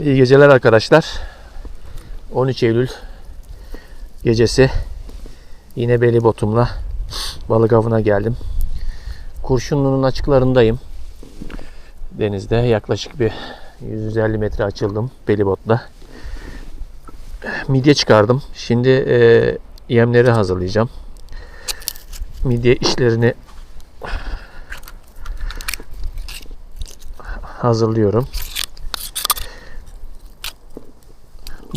İyi geceler arkadaşlar. 13 Eylül gecesi yine beli botumla balık avına geldim. Kurşunlu'nun açıklarındayım. Denizde yaklaşık bir 150 metre açıldım beli botla. Midye çıkardım. Şimdi e, yemleri hazırlayacağım. Midye işlerini hazırlıyorum.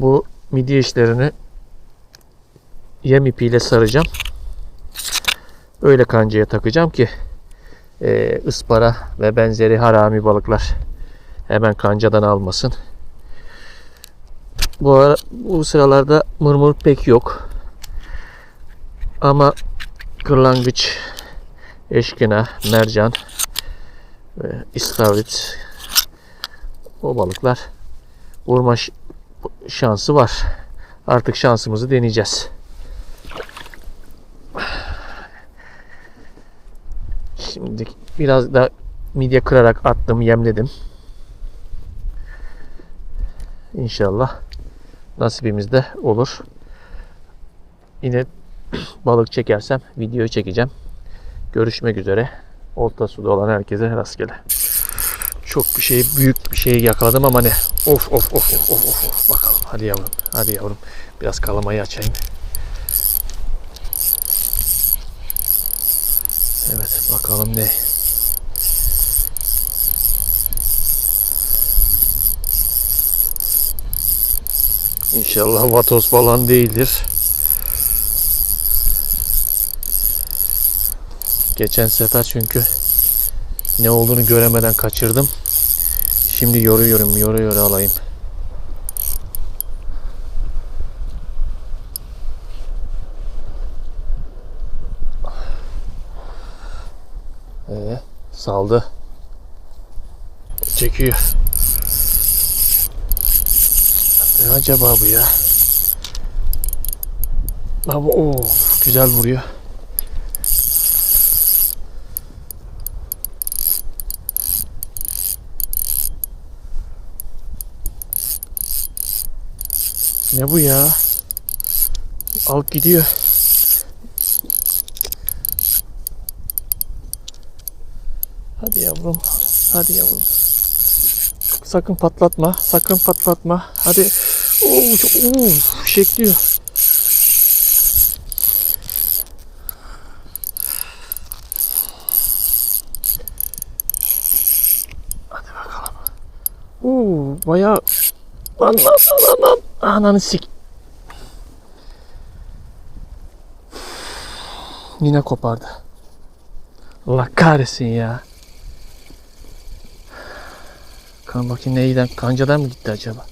Bu midye işlerini yem ipiyle saracağım. Öyle kancaya takacağım ki e, ıspara ve benzeri harami balıklar hemen kancadan almasın. Bu ara, bu sıralarda mırmır pek yok. Ama kırlangıç, eşkina, mercan ve istavrit o balıklar vurma şansı var. Artık şansımızı deneyeceğiz. Şimdi biraz da midye kırarak attım, yemledim. İnşallah nasibimiz de olur. Yine balık çekersem videoyu çekeceğim. Görüşmek üzere. Olta suda olan herkese rastgele. Çok bir şey büyük bir şey yakaladım ama ne? Of of of of of of. Bakalım. Hadi yavrum. Hadi yavrum. Biraz kalamayı açayım. Evet bakalım ne? İnşallah vatos falan değildir. Geçen sefer çünkü ne olduğunu göremeden kaçırdım. Şimdi yoruyorum, yoru yoru alayım. Ee, saldı. Çekiyor. Ne acaba bu ya? Ama o güzel vuruyor. Ne bu ya? Alıp gidiyor. Hadi yavrum. Hadi yavrum. Sakın patlatma. Sakın patlatma. Hadi. Oo, çok, oo, şekliyor. Hadi bakalım. Oo, bayağı Lan lan lan lan. Ananı sik. Yine kopardı. Allah kahretsin ya. Kan bakayım neyden? Kancadan mı gitti acaba?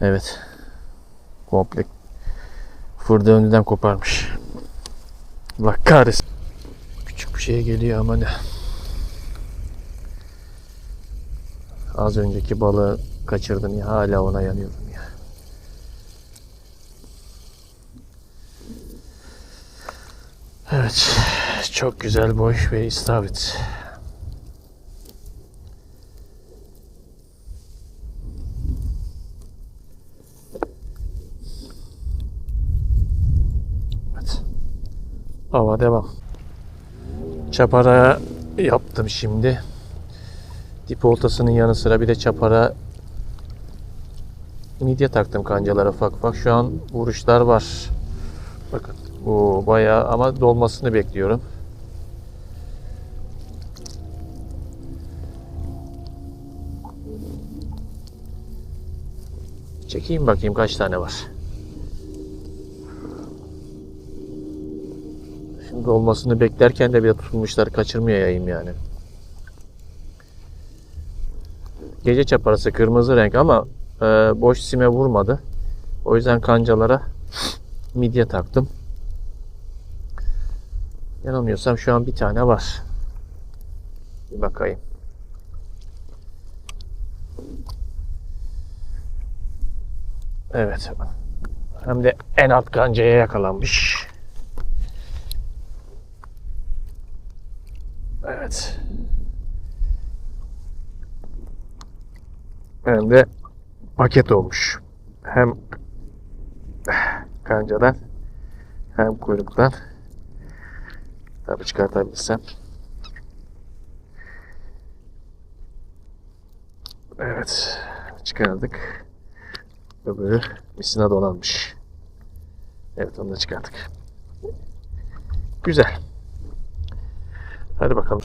Evet. Komple fırda önden koparmış. Allah kahretsin. Küçük bir şey geliyor ama ne. Az önceki balığı kaçırdım ya hala ona yanıyorum ya. Evet. Çok güzel boy ve istavrit. Hava devam. Çapara yaptım şimdi. Dip oltasının yanı sıra bir de çapara midye taktım kancalara ufak ufak. Şu an vuruşlar var. Bakın bu bayağı ama dolmasını bekliyorum. Çekeyim bakayım kaç tane var. Şimdi olmasını beklerken de bir de tutulmuşlar kaçırmayayım yani. Gece çaparası kırmızı renk ama e, boş sime vurmadı. O yüzden kancalara midye taktım. Yanılmıyorsam şu an bir tane var. Bir bakayım. Evet. Hem de en alt kancaya yakalanmış. Evet. Hem de paket olmuş. Hem kancadan hem kuyruktan. Tabii çıkartabilirsem. Evet. Çıkardık. Öbürü misina dolanmış. Evet onu da çıkarttık. Güzel. Hadi bakalım.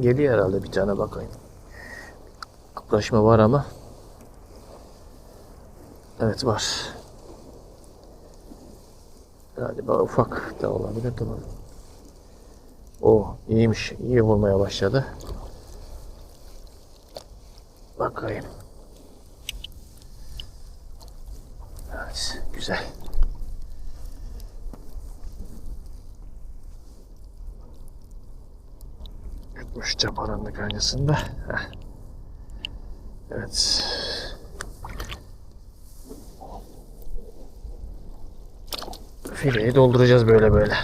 Geliyor herhalde bir tane bakayım. Kıpraşma var ama. Evet var. Galiba ufak da olabilir tamam. O iyiymiş. İyi vurmaya başladı. Bakayım. Evet, güzel. Yutmuş çaparanın kaynasında. Heh. Evet. Fileyi dolduracağız böyle böyle.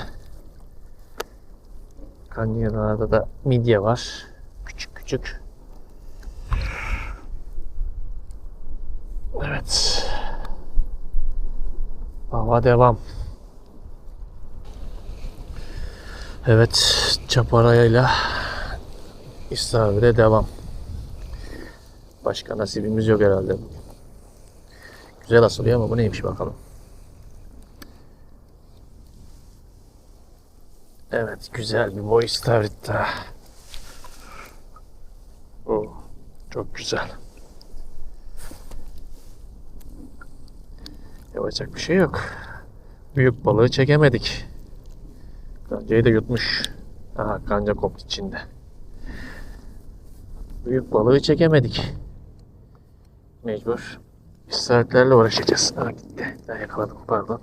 Kanyalarda da midye var. Küçük küçük. Evet. Hava devam. Evet, çaparayla İstavrit'e devam. Başka nasibimiz yok herhalde. Güzel asılıyor ama bu neymiş bakalım. Evet, güzel bir boy istavrit daha. Oo, çok güzel. Yapacak bir şey yok. Büyük balığı çekemedik. Kancayı da yutmuş. Aha kanca koptu içinde. Büyük balığı çekemedik. Mecbur. İstavritlerle uğraşacağız. Ha gitti. Ben yakaladım pardon.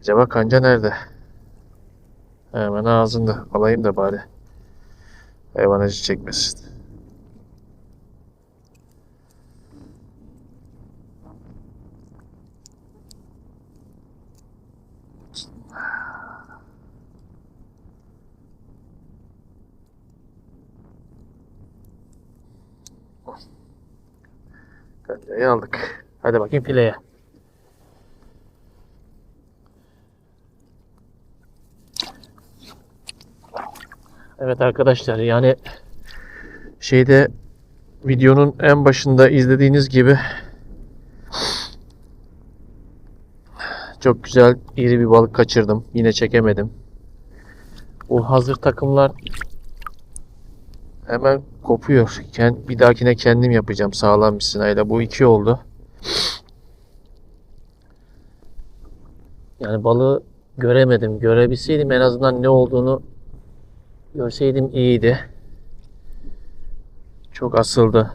Acaba kanca nerede? Hemen ağzında. Alayım da bari. Hayvan acı çekmesin. Kancayı aldık. Hadi bakayım fileye. Evet arkadaşlar yani şeyde videonun en başında izlediğiniz gibi çok güzel iri bir balık kaçırdım. Yine çekemedim. Bu hazır takımlar hemen kopuyor. Bir dahakine kendim yapacağım sağlam bir sinayla. Bu iki oldu. Yani balığı göremedim. Görebilseydim en azından ne olduğunu görseydim iyiydi. Çok asıldı.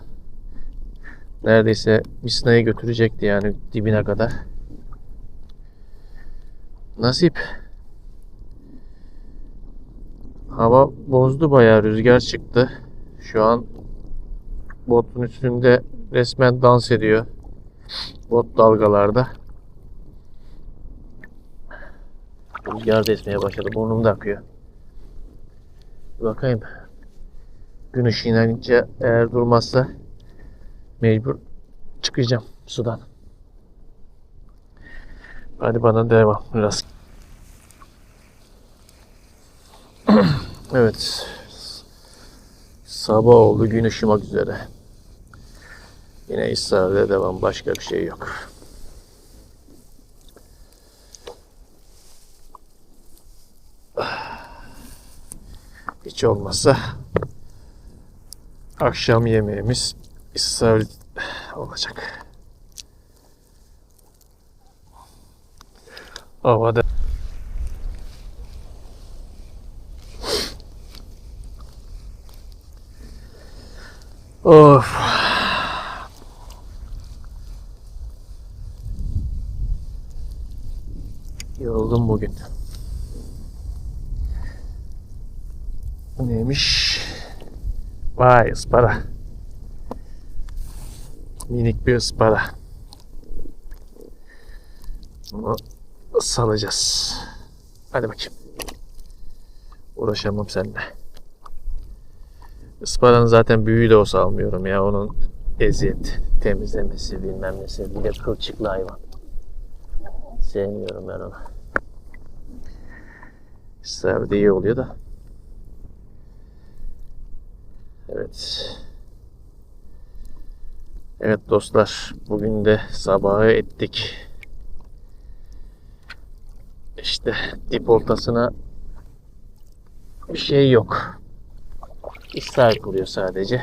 Neredeyse misinayı götürecekti yani dibine kadar. Nasip. Hava bozdu bayağı rüzgar çıktı. Şu an botun üstünde resmen dans ediyor. Bot dalgalarda. Rüzgar da esmeye başladı. Burnum da akıyor. Bir bakayım. Gün ışığınca eğer durmazsa mecbur çıkacağım sudan. Hadi bana devam biraz. Evet. Sabah oldu gün ışımak üzere. Yine İsrail'de devam başka bir şey yok. Hiç olmazsa akşam yemeğimiz İsrail olacak. Havada Of. Yoruldum bugün. Neymiş? Vay ıspara. Minik bir ıspara. Bunu salacağız. Hadi bakayım. Uğraşamam seninle. Isparanın zaten büyüğü de olsa almıyorum ya. Onun eziyet, temizlemesi bilmem nesi. Bir de kılçıklı hayvan. Sevmiyorum ben onu. İstavrit iyi oluyor da. Evet. Evet dostlar. Bugün de sabahı ettik. İşte dip ortasına bir şey yok. İster kılıyor sadece.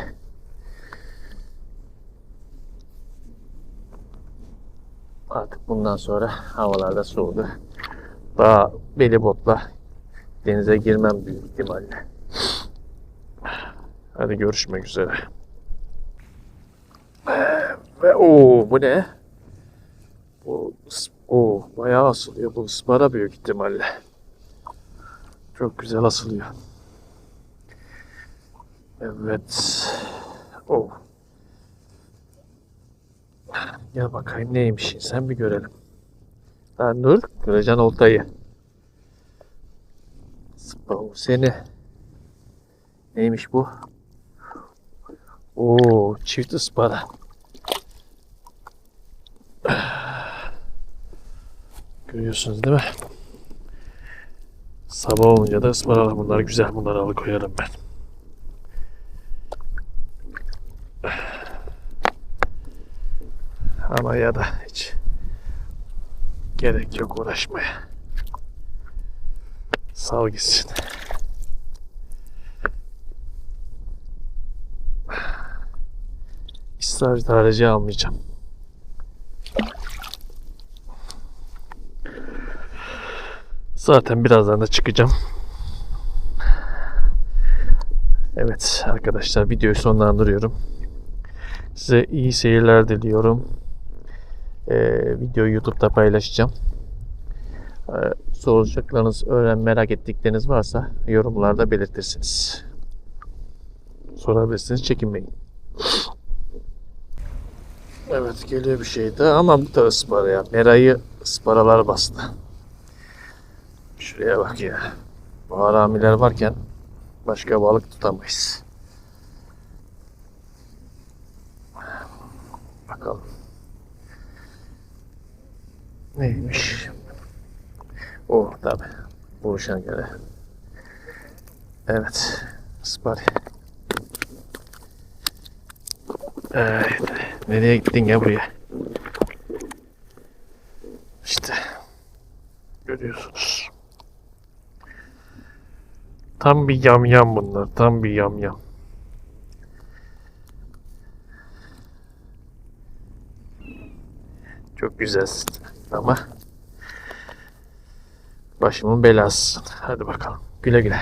Artık bundan sonra havalarda soğudu. Daha beli botla denize girmem büyük ihtimalle. Hadi görüşmek üzere. Ve o bu ne? Bu o bayağı asılıyor. Bu ıspara büyük ihtimalle. Çok güzel asılıyor. Evet. O. Gel bakayım neymiş. Sen bir görelim. Lan dur. Göreceksin oltayı. Spav seni. Neymiş bu? Oo, çift ıspara. Görüyorsunuz değil mi? Sabah olunca da ısparalar bunlar güzel. Bunları alıkoyarım ben. Ama ya da hiç gerek yok uğraşmaya. Sal gitsin. İstavrit harici almayacağım. Zaten birazdan da çıkacağım. Evet arkadaşlar videoyu sonlandırıyorum. Size iyi seyirler diliyorum. Ee, videoyu YouTube'da paylaşacağım. Ee, soracaklarınız, öğren merak ettikleriniz varsa yorumlarda belirtirsiniz. Sorabilirsiniz, çekinmeyin. Evet geliyor bir şey daha ama bu da ıspara ya. Merayı ısparalar bastı. Şuraya bak ya. Bu haramiler varken başka balık tutamayız. Bakalım. Neymiş? O tabi. Buruşan göre. Evet. Ispari. Evet. Nereye gittin ya buraya? İşte. Görüyorsunuz. Tam bir yamyam bunlar. Tam bir yamyam. Çok güzelsin ama başımın belası. Hadi bakalım. Güle güle.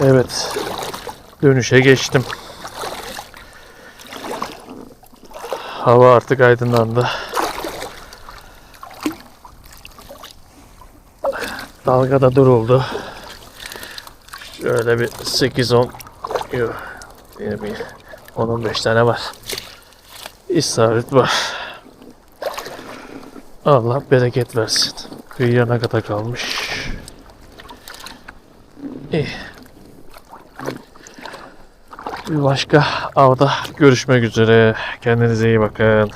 Evet. Dönüşe geçtim. Hava artık aydınlandı. Dalga da duruldu. Şöyle bir 8-10 yok. Yine bir 10-15 tane var. İstavrit var. Allah bereket versin. Kıyıya ne kadar kalmış. İyi. Bir başka avda görüşmek üzere. Kendinize iyi bakın.